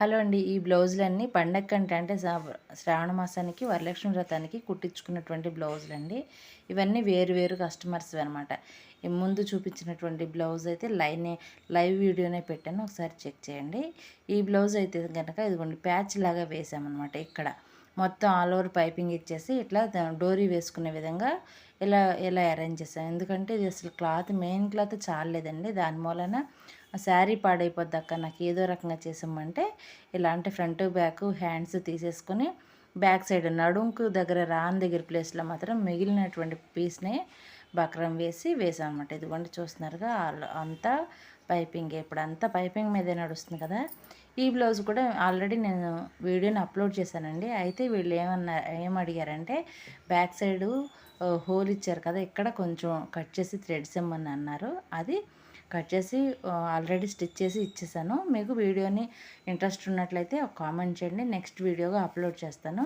Hello అండి. ఈ బ్లౌజులన్నీ పండగ కంటే అంటే శ్రావణ మాసానికి వరలక్ష్మి వ్రతానికి కుట్టించుకున్నటువంటి బ్లౌజులు అండి ఇవన్నీ వేరు వేరు కస్టమర్స్ అనమాట ముందు చూపించినటువంటి బ్లౌజ్ అయితే లైన్ లైవ్ వీడియోనే పెట్టాను. ఒకసారి చెక్ చేయండి. ఈ బ్లౌజ్ అయితే కనుక ఇదిగోండి ప్యాచ్ లాగా వేసామన్నమాట ఇక్కడ. మొత్తం ఆల్ ఓవర్ పైపింగ్ ఇచ్చేసి ఇట్లా డోరీ వేసుకునే విధంగా ఇలా ఇలా అరేంజ్ చేసాం ఎందుకంటే ఇది అసలు క్లాత్ మెయిన్ క్లాత్ చాలేదండి దాని మూలన శారీ పాడైపోద్ది అక్క నాకు ఏదో రకంగా చేసామంటే ఇలాంటి ఫ్రంట్ బ్యాక్ హ్యాండ్స్ తీసేసుకొని బ్యాక్ సైడ్ నడుంకు దగ్గర రాన్ దగ్గర ప్లేస్లో మాత్రం మిగిలినటువంటి పీస్ని బక్రం వేసి వేసాం అనమాట ఇదిగోండి చూస్తున్నారుగా అంతా పైపింగ్. ఇప్పుడు అంతా పైపింగ్ మీదే నడుస్తుంది కదా. ఈ బ్లౌజ్ కూడా ఆల్రెడీ నేను వీడియోని అప్లోడ్ చేశానండి. అయితే వీళ్ళు ఏమన్నా ఏం అడిగారంటే బ్యాక్ సైడు హోల్ ఇచ్చారు కదా ఇక్కడ కొంచెం కట్ చేసి థ్రెడ్స్ ఇమ్మని అన్నారు. అది కట్ చేసి ఆల్రెడీ స్టిచ్ చేసి ఇచ్చేసాను. మీకు వీడియోని ఇంట్రెస్ట్ ఉన్నట్లయితే ఒక కామెంట్ చేయండి. నెక్స్ట్ వీడియోగా అప్లోడ్ చేస్తాను.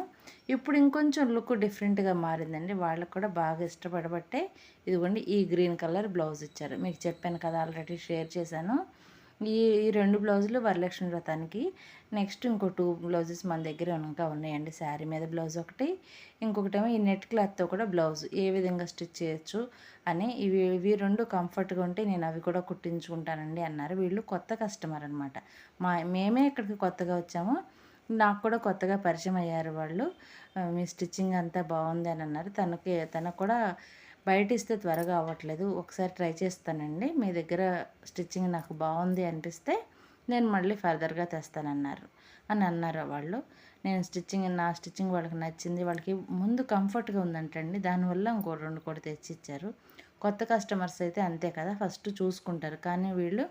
ఇప్పుడు ఇంకొంచెం లుక్ డిఫరెంట్గా మారిందండి. వాళ్ళకు కూడా బాగా ఇష్టపడబట్టే ఇదిగోండి ఈ గ్రీన్ కలర్ బ్లౌజ్ ఇచ్చారు. మీకు చెప్పాను కదా ఆల్రెడీ షేర్ చేశాను. ఈ రెండు బ్లౌజులు వరలక్ష్మి వ్రతానికి. నెక్స్ట్ ఇంకో టూ బ్లౌజెస్ మన దగ్గర ఇంకా ఉన్నాయండి. శారీ మీద బ్లౌజ్ ఒకటి ఇంకొకటేమో ఈ నెట్ క్లాత్తో కూడా బ్లౌజ్. ఏ విధంగా స్టిచ్ చేయొచ్చు అని ఇవి ఇవి రెండు కంఫర్ట్గా ఉంటే నేను అవి కూడా కుట్టించుకుంటానండి అన్నారు. వీళ్ళు కొత్త కస్టమర్ అనమాట మా మేమే ఇక్కడికి కొత్తగా వచ్చాము. నాకు కూడా కొత్తగా పరిచయం అయ్యారు వాళ్ళు. మీ స్టిచ్చింగ్ అంతా బాగుంది అని అన్నారు. తనకి తనకు కూడా బయట ఇస్తే త్వరగా అవ్వట్లేదు. ఒకసారి ట్రై చేస్తానండి. మీ దగ్గర స్టిచ్చింగ్ నాకు బాగుంది అనిపిస్తే నేను మళ్ళీ ఫర్దర్గా తెస్తానన్నారు అని అన్నారు వాళ్ళు. నేను స్టిచ్చింగ్ నా స్టిచ్చింగ్ వాళ్ళకి నచ్చింది వాళ్ళకి ముందు కంఫర్ట్గా ఉందంటండి. దానివల్ల ఇంకో రెండు కూడా తెచ్చి ఇచ్చారు కొత్త కస్టమర్స్ అయితే అంతే కదా ఫస్ట్ చూసుకుంటారు. కానీ వీళ్ళు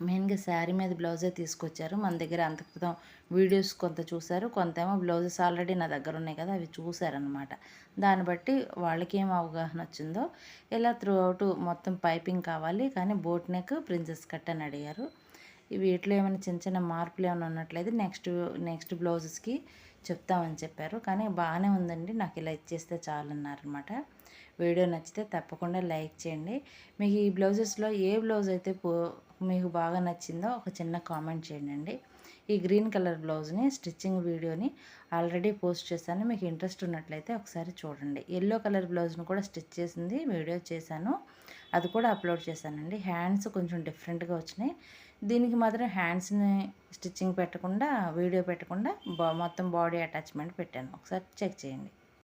మెయిన్గా శారీ మీద బ్లౌజే తీసుకొచ్చారు. మన దగ్గర అంత క్రితం వీడియోస్ కొంత చూశారు. కొంత ఏమో బ్లౌజెస్ ఆల్రెడీ నా దగ్గర ఉన్నాయి కదా అవి చూశారనమాట దాన్ని బట్టి వాళ్ళకి ఏం అవగాహన వచ్చిందో ఇలా త్రూ అవుట్ మొత్తం పైపింగ్ కావాలి. కానీ బోట్ నెక్ ప్రిన్సెస్ కట్ అని అడిగారు. వీటిలో ఏమైనా చిన్న చిన్న మార్పులు ఏమైనా ఉన్నట్లయితే నెక్స్ట్ నెక్స్ట్ బ్లౌజెస్కి చెప్తామని చెప్పారు. కానీ బాగానే ఉందండి. నాకు ఇలా ఇచ్చేస్తే చాలన్నారనమాట వీడియో నచ్చితే తప్పకుండా లైక్ చేయండి. మీకు ఈ బ్లౌజెస్లో ఏ బ్లౌజ్ అయితే మీకు బాగా నచ్చిందో ఒక చిన్న కామెంట్ చేయండి ఈ గ్రీన్ కలర్ బ్లౌజ్ని స్టిచ్చింగ్ వీడియోని ఆల్రెడీ పోస్ట్ చేశాను. మీకు ఇంట్రెస్ట్ ఉన్నట్లయితే ఒకసారి చూడండి. ఎల్లో కలర్ బ్లౌజ్ను కూడా స్టిచ్ చేసింది వీడియో చేశాను. అది కూడా అప్లోడ్ చేశానండి. హ్యాండ్స్ కొంచెం డిఫరెంట్గా వచ్చినాయి. దీనికి మాత్రం హ్యాండ్స్ని స్టిచ్చింగ్ పెట్టకుండా వీడియో పెట్టకుండా మొత్తం బాడీ అటాచ్మెంట్ పెట్టాను. ఒకసారి చెక్ చేయండి.